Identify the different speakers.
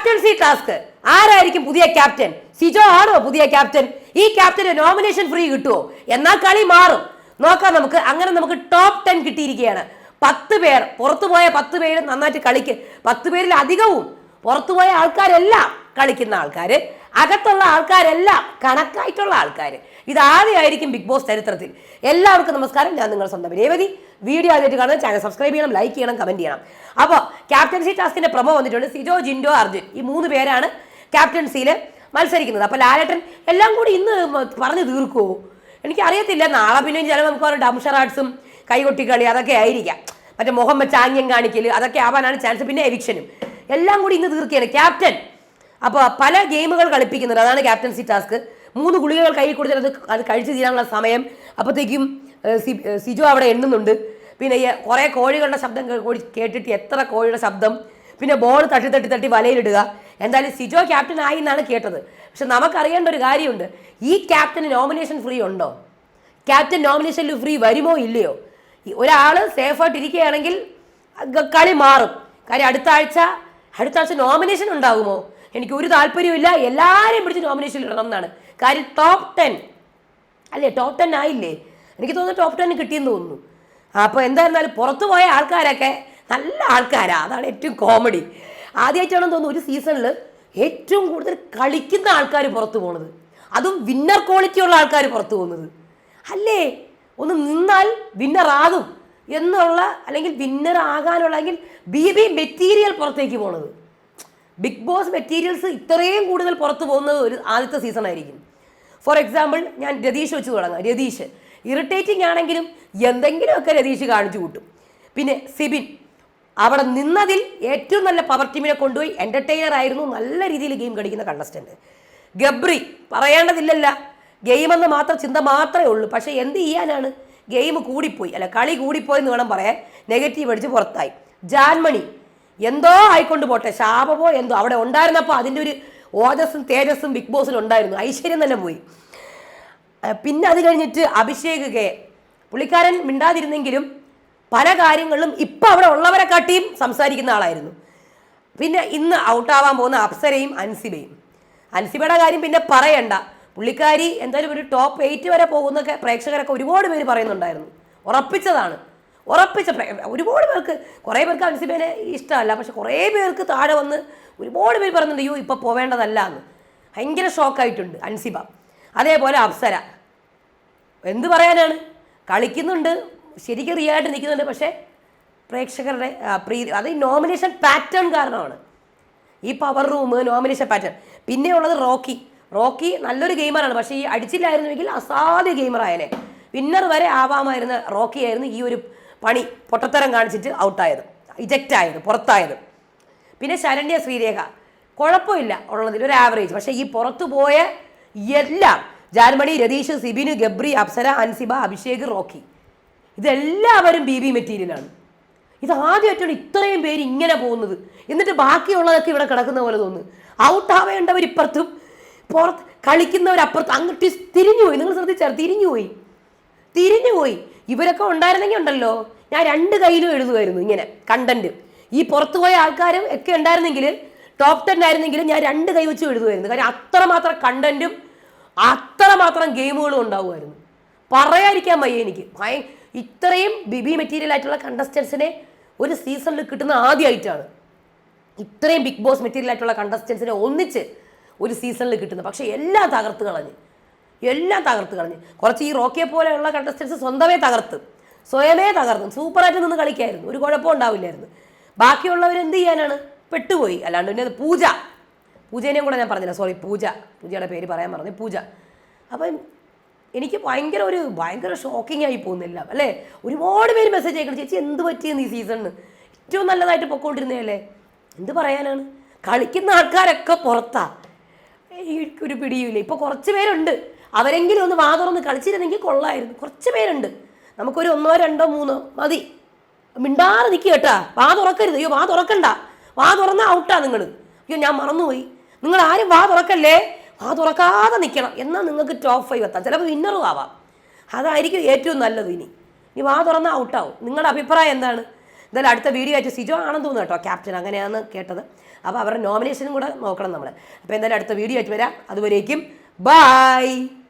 Speaker 1: Captaincy task ആരായിരിക്കും പുതിയ captain Sijo ആണോ പുതിയ ക്യാപ്റ്റൻ ഈ ക്യാപ്റ്റന് നോമിനേഷൻ ഫ്രീ കിട്ടുമോ എന്നാൽ കളി മാറും. നോക്കാം നമുക്ക്. അങ്ങനെ നമുക്ക് ടോപ്പ് ടെൻ കിട്ടിയിരിക്കുകയാണ്. പത്ത് പേർ പുറത്തുപോയ പത്ത് പേര് നന്നായിട്ട് കളിക്ക്. പത്ത് പേരിൽ അധികവും പുറത്തുപോയ ആൾക്കാരെല്ലാം കളിക്കുന്ന ആൾക്കാർ അകത്തുള്ള ആൾക്കാരെല്ലാം കണക്കായിട്ടുള്ള ആൾക്കാർ ഇതാദ്യമായിരിക്കും ബിഗ് ബോസ് ചരിത്രത്തിൽ. എല്ലാവർക്കും നമസ്കാരം. ഞാൻ നിങ്ങൾ സ്വന്തം രേവതി. വീഡിയോ ആദ്യമായിട്ട് കാണുന്നത് ചാനൽ സബ്സ്ക്രൈബ് ചെയ്യണം ലൈക്ക് ചെയ്യണം കമന്റ് ചെയ്യണം. അപ്പോൾ ക്യാപ്റ്റൻസി ടാസ്കിന്റെ പ്രമോ വന്നിട്ടുണ്ട്. സിജോ ജിൻഡോ അർജുൻ ഈ മൂന്ന് പേരാണ് ക്യാപ്റ്റൻസിയിൽ മത്സരിക്കുന്നത്. അപ്പോൾ ലാലേട്ടൻ എല്ലാം കൂടി ഇന്ന് പറഞ്ഞു തീർക്കുമോ എനിക്കറിയത്തില്ല. നാളെ പിന്നെ ചിലപ്പോൾ നമുക്ക് ഡംഷർ ആർട്സും കൈകൊട്ടിക്കളി അതൊക്കെ ആയിരിക്കാം. മറ്റേ മുഹമ്മദ് ചാങ്ങ്യം കാണിക്കൽ അതൊക്കെ ആവാനാണ് ചാൻസ് പിന്നെ എവിക്ഷനും എല്ലാം കൂടി ഇന്ന് തീർക്കുകയാണ്. ക്യാപ്റ്റൻ അപ്പോൾ പല ഗെയിമുകൾ കളിപ്പിക്കുന്നുണ്ട്. അതാണ് ക്യാപ്റ്റൻസി ടാസ്ക്. മൂന്ന് ഗുളികകൾ കയ്യിൽ കൊടുത്തിട്ട് അത് കഴിച്ചു തീരാനുള്ള സമയം. അപ്പോഴത്തേക്കും സിജു അവിടെ എണ്ണുന്നുണ്ട്. പിന്നെ കുറേ കോഴികളുടെ ശബ്ദം കേട്ടിട്ട് എത്ര കോഴിയുടെ ശബ്ദം. പിന്നെ ബോൾ തട്ടി തട്ടി തട്ടി വലയിലിടുക. എന്തായാലും സിജോ ക്യാപ്റ്റൻ ആയി എന്നാണ് കേട്ടത്. പക്ഷെ നമുക്കറിയേണ്ട ഒരു കാര്യമുണ്ട്. ഈ ക്യാപ്റ്റന് നോമിനേഷൻ ഫ്രീ ഉണ്ടോ? ക്യാപ്റ്റൻ നോമിനേഷനിൽ ഫ്രീ വരുമോ ഇല്ലയോ? ഒരാൾ സേഫായിട്ട് ഇരിക്കുകയാണെങ്കിൽ കളി മാറും. കാര്യം അടുത്ത ആഴ്ച അടുത്ത ആഴ്ച നോമിനേഷൻ ഉണ്ടാകുമോ? എനിക്ക് ഒരു താല്പര്യമില്ല എല്ലാവരെയും പിടിച്ച് നോമിനേഷനിൽ ഇടണം എന്നാണ്. കാര്യം ടോപ്പ് ടെൻ അല്ലേ ടോപ്പ് ടെൻ ആയില്ലേ? എനിക്ക് തോന്നുന്നു ടോപ്പ് ടെൻ കിട്ടിയെന്ന് തോന്നുന്നു. അപ്പോൾ എന്തായിരുന്നാലും പുറത്തു പോയ ആൾക്കാരൊക്കെ നല്ല ആൾക്കാരാ. അതാണ് ഏറ്റവും കോമഡി ആദ്യമായിട്ടാണെന്ന് തോന്നുന്നു ഒരു സീസണിൽ ഏറ്റവും കൂടുതൽ കളിക്കുന്ന ആൾക്കാർ പുറത്തു പോണത്. അതും വിന്നർ ക്വാളിറ്റി ഉള്ള ആൾക്കാർ പുറത്തു പോകുന്നത് അല്ലേ? ഒന്ന് നിന്നാൽ വിന്നർ ആകും എന്നുള്ള അല്ലെങ്കിൽ വിന്നർ ആകാനുള്ള അല്ലെങ്കിൽ ബി ബി മെറ്റീരിയൽ പുറത്തേക്ക് പോണത്. ബിഗ് ബോസ് മെറ്റീരിയൽസ് ഇത്രയും കൂടുതൽ പുറത്തു പോകുന്നത് ഒരു ആദ്യത്തെ സീസൺ ആയിരിക്കും. ഫോർ എക്സാമ്പിൾ ഞാൻ രതീഷ് വെച്ച് തുടങ്ങാം. രതീഷ് ഇറിറ്റേറ്റിംഗ് ആണെങ്കിലും എന്തെങ്കിലുമൊക്കെ രതീഷ് കാണിച്ചു കൂട്ടും. പിന്നെ സിബിൻ അവിടെ നിന്നതിൽ ഏറ്റവും നല്ല പവർ ടീമിനെ കൊണ്ടുപോയി എന്റർടൈനർ ആയിരുന്നു. നല്ല രീതിയിൽ ഗെയിം കളിക്കുന്ന കണ്ടസ്റ്റന്റ് ഗബ്രി പറയേണ്ടതില്ലല്ല. ഗെയിമെന്ന് മാത്രം ചിന്ത മാത്രമേ ഉള്ളൂ. പക്ഷേ എന്ത് ചെയ്യാനാണ്? ഗെയിം കൂടിപ്പോയി. അല്ല കളി കൂടിപ്പോയി എന്ന് വേണം പറയാൻ. നെഗറ്റീവ് അടിച്ച് പുറത്തായി. ജാൻമണി എന്തോ ആയിക്കൊണ്ട് പോട്ടെ. ശാപമോ എന്തോ. അവിടെ ഉണ്ടായിരുന്നപ്പോൾ അതിന്റെ ഒരു ഓജസ്സും തേജസ്സും ബിഗ് ബോസിൽ ഉണ്ടായിരുന്നു. ഐശ്വര്യം തന്നെ പോയി. പിന്നെ അത് കഴിഞ്ഞിട്ട് അഭിഷേക് കെ. പുള്ളിക്കാരൻ മിണ്ടാതിരുന്നെങ്കിലും പല കാര്യങ്ങളിലും ഇപ്പം അവിടെ ഉള്ളവരെ കാട്ടിയും സംസാരിക്കുന്ന ആളായിരുന്നു. പിന്നെ ഇന്ന് ഔട്ടാവാൻ പോകുന്ന അപ്സരയും അൻസിബയും. അൻസിബയുടെ കാര്യം പിന്നെ പറയണ്ട. പുള്ളിക്കാരി എന്തായാലും ഒരു ടോപ്പ് എയ്റ്റ് വരെ പോകുന്നൊക്കെ പ്രേക്ഷകരൊക്കെ ഒരുപാട് പേര് പറയുന്നുണ്ടായിരുന്നു. ഉറപ്പിച്ചതാണ്. ഉറപ്പിച്ച ഒരുപാട് പേർക്ക് കുറേ പേർക്ക് അൻസിബേനെ ഇഷ്ടമല്ല. പക്ഷെ കുറേ പേർക്ക് താഴെ വന്ന് ഒരുപാട് പേര് പറയുന്നുണ്ട് അയ്യോ ഇപ്പോൾ പോവേണ്ടതല്ല എന്ന്. ഭയങ്കര ഷോക്കായിട്ടുണ്ട് അൻസിബ. അതേപോലെ അപ്സര. എന്ത് പറയാനാണ്? കളിക്കുന്നുണ്ട് ശരിക്കും റിയായിട്ട് നിൽക്കുന്നുണ്ട് പക്ഷേ പ്രേക്ഷകരുടെ പ്രീ അത് ഈ നോമിനേഷൻ പാറ്റേൺ കാരണമാണ്. ഈ പവർ റൂം നോമിനേഷൻ പാറ്റേൺ പിന്നെ ഉള്ളത് റോക്കി. റോക്കി നല്ലൊരു ഗെയിമറാണ് പക്ഷേ ഈ അടിച്ചില്ലായിരുന്നുവെങ്കിൽ അസാധ്യ ഗെയിമറായനെ വിന്നർ വരെ ആവാമായിരുന്ന റോക്കി ആയിരുന്നു ഈ ഒരു പണി പൊട്ടത്തരം കാണിച്ചിട്ട് ഔട്ടായത് ഇജക്റ്റ് ആയത് പുറത്തായത്. പിന്നെ ശരണ്യ ശ്രീരേഖ കുഴപ്പമില്ല ഉള്ളതിൽ ഒരു ആവറേജ് പക്ഷേ ഈ പുറത്തു പോയ എല്ലാം ജാൻമണി രതീഷ് സിബിന് ഗബ്രി അപ്സര അൻസിബ അഭിഷേക് റോക്കി ഇതെല്ലാവരും ബി ബി മെറ്റീരിയലാണ് ഇത് ആദ്യമായിട്ടാണ് ഇത്രയും പേര് ഇങ്ങനെ പോകുന്നത്. എന്നിട്ട് ബാക്കിയുള്ളതൊക്കെ ഇവിടെ കിടക്കുന്ന പോലെ തോന്നുന്നു. ഔട്ട് ആവേണ്ടവർ ഇപ്പുറത്തും പുറത്ത് കളിക്കുന്നവരപ്പുറത്ത് അങ്ങോട്ട് തിരിഞ്ഞുപോയി. നിങ്ങൾ ശ്രദ്ധിച്ചാൽ തിരിഞ്ഞുപോയി. തിരിഞ്ഞുപോയി. ഇവരൊക്കെ ഉണ്ടായിരുന്നെങ്കിൽ ഉണ്ടല്ലോ. ഞാൻ രണ്ട് കയ്യിലും എഴുതുമായിരുന്നു ഇങ്ങനെ കണ്ടന്റ് ഈ പുറത്തു പോയ ആൾക്കാരും ഒക്കെ ഉണ്ടായിരുന്നെങ്കിൽ ടോപ്പ് ടെൻ ആയിരുന്നെങ്കിൽ ഞാൻ രണ്ട് കൈ വെച്ച് എഴുതുമായിരുന്നു കാര്യം അത്രമാത്രം കണ്ടന്റും അത്രമാത്രം ഗെയിമുകളും ഉണ്ടാവുമായിരുന്നു. പറയാതിരിക്കാൻ വയ്യ എനിക്ക്. ഇത്രയും ബിബി മെറ്റീരിയൽ ആയിട്ടുള്ള കണ്ടസ്റ്റൻസിനെ ഒരു സീസണിൽ കിട്ടുന്ന ആദ്യമായിട്ടാണ് ഇത്രയും ബിഗ് ബോസ് മെറ്റീരിയൽ ആയിട്ടുള്ള കണ്ടസ്റ്റൻസിനെ ഒന്നിച്ച് ഒരു സീസണിൽ കിട്ടുന്നത്. പക്ഷേ എല്ലാം തകർത്ത് കളഞ്ഞ്. എല്ലാം തകർത്ത് കളഞ്ഞ്. കുറച്ച് ഈ റോക്കിയെ പോലെയുള്ള കണ്ടസ്റ്റൻസ് സ്വന്തമേ തകർത്ത്. സ്വയമേ തകർന്നു. സൂപ്പറായിട്ട് നിന്ന് കളിക്കായിരുന്നു. ഒരു കുഴപ്പം ഉണ്ടാവില്ലായിരുന്നു. ബാക്കിയുള്ളവർ എന്ത് ചെയ്യാനാണ്? പെട്ടുപോയി. അല്ലാണ്ട് പിന്നെ പൂജ. പൂജേനെയും കൂടെ ഞാൻ പറഞ്ഞില്ല. സോറി പൂജ. പൂജയുടെ പേര് പറയാൻ പറഞ്ഞു പൂജ. അപ്പം എനിക്ക് ഭയങ്കര ഒരു ഭയങ്കര ഷോക്കിംഗ് ആയി പോകുന്നില്ല അല്ലേ? ഒരുപാട് പേര് മെസ്സേജ് അയക്കണം ചേച്ചി എന്ത് പറ്റിയെന്ന് ഈ സീസണിന് ഏറ്റവും നല്ലതായിട്ട് പൊക്കോണ്ടിരുന്നതല്ലേ എന്ത് പറയാനാണ്? കളിക്കുന്ന ആൾക്കാരൊക്കെ പുറത്താ. ഒരു പിടിയുമില്ല. ഇപ്പോൾ കുറച്ച് പേരുണ്ട്. അവരെങ്കിലും ഒന്ന് വാ തുറന്ന് കളിച്ചിരുന്നെങ്കിൽ കൊള്ളായിരുന്നു. കുറച്ച് പേരുണ്ട്. നമുക്കൊരു ഒന്നോ രണ്ടോ മൂന്നോ മതി. മിണ്ടാറ് നിൽക്കുക കേട്ടാ. വാ തുറക്കരുത്. അയ്യോ വാ തുറക്കണ്ട. വാ തുറന്ന ഔട്ടാ നിങ്ങൾ അയ്യോ ഞാൻ മറന്നുപോയി. നിങ്ങൾ ആരും വാ തുറക്കല്ലേ? വാ തുറക്കാതെ നിൽക്കണം എന്നാൽ നിങ്ങൾക്ക് ടോപ്പ് ഫൈവ് എത്താം. ചിലപ്പോൾ വിന്നറും ആവാം. അതായിരിക്കും ഏറ്റവും നല്ലത് ഇനി. ഇനി വാ തുറന്നാൽ ഔട്ടാവും. നിങ്ങളുടെ അഭിപ്രായം എന്താണ്? എന്തായാലും അടുത്ത വീഡിയോ ആയിട്ട് സിജോ ആണെന്ന് തോന്നുന്നു കേട്ടോ. ക്യാപ്റ്റൻ അങ്ങനെയാണ് കേട്ടത്. അപ്പോൾ അവരുടെ നോമിനേഷനും കൂടെ നോക്കണം നമ്മൾ അപ്പോൾ എന്തായാലും അടുത്ത വീഡിയോ ആയിട്ട് വരാം. അതുവരേക്കും ബൈ